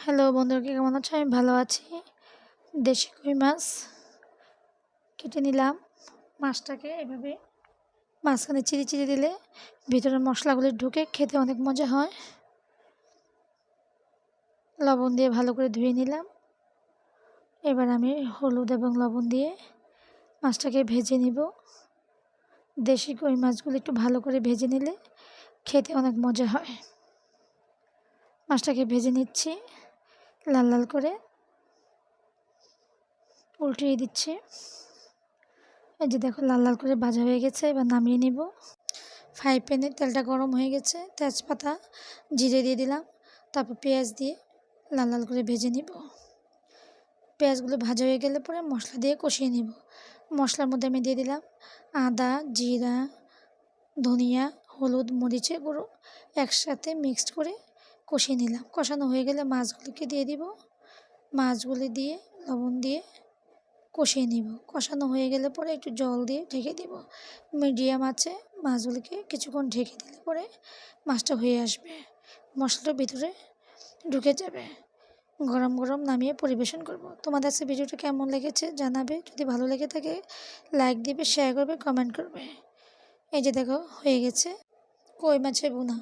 Hello বন্ধুরা কেমন আছো? আমি ভালো আছি। দেশি কই মাছ কেটে নিলাম। মাছটাকে এভাবে মাঝখানে চিড়ি চিড়ি দিলে ভিতরে মশলাগুলি ঢুকে খেতে অনেক মজা হয়। লবণ দিয়ে ভালো করে ধুয়ে নিলাম। এবার আমি হলুদ এবং লবণ দিয়ে মাছটাকে ভেজে নিব। দেশি কই মাছগুলো একটু ভালো করে ভেজে নিলে খেতে অনেক মজা হয়। মাছটাকে ভেজে নিচ্ছি। লাল লাল করে উল্টিয়ে দিচ্ছি। এই যে দেখো লাল লাল করে ভাজা হয়ে গেছে, এবার নামিয়ে নিব। ফ্রাই প্যানে তেলটা গরম হয়ে গেছে, তেজপাতা জিরে দিয়ে দিলাম, তারপর পেঁয়াজ দিয়ে লাল লাল করে ভেজে নিব। পেঁয়াজগুলো ভাজা হয়ে গেলে পরে মশলা দিয়ে কষিয়ে নিব। মশলার মধ্যে আমি দিয়ে দিলাম আদা, জিরা, ধনিয়া, হলুদ, মরিচের গুঁড়ো একসাথে মিক্সড করে কষিয়ে নিলাম। কষানো হয়ে গেলে মাছগুলিকে দিয়ে দিব। মাছগুলি দিয়ে, লবণ দিয়ে কষিয়ে নিব। কষানো হয়ে গেলে পরে একটু জল দিয়ে ঢেকে দিব। মিডিয়াম আছে, মাছগুলিকে কিছুক্ষণ ঢেকে দিলে পরে মাছটা হয়ে আসবে। মশলাটার ভিতরে ঢুকে যাবে। গরম গরম নামিয়ে পরিবেশন করব। তোমাদের কাছে ভিডিওটা কেমন লেগেছে জানাবে। যদি ভালো লেগে থাকে, লাইক দিবে শেয়ার করবে কমেন্ট করবে। এই যে দেখো, হয়ে গেছে। কই মাছের বোনা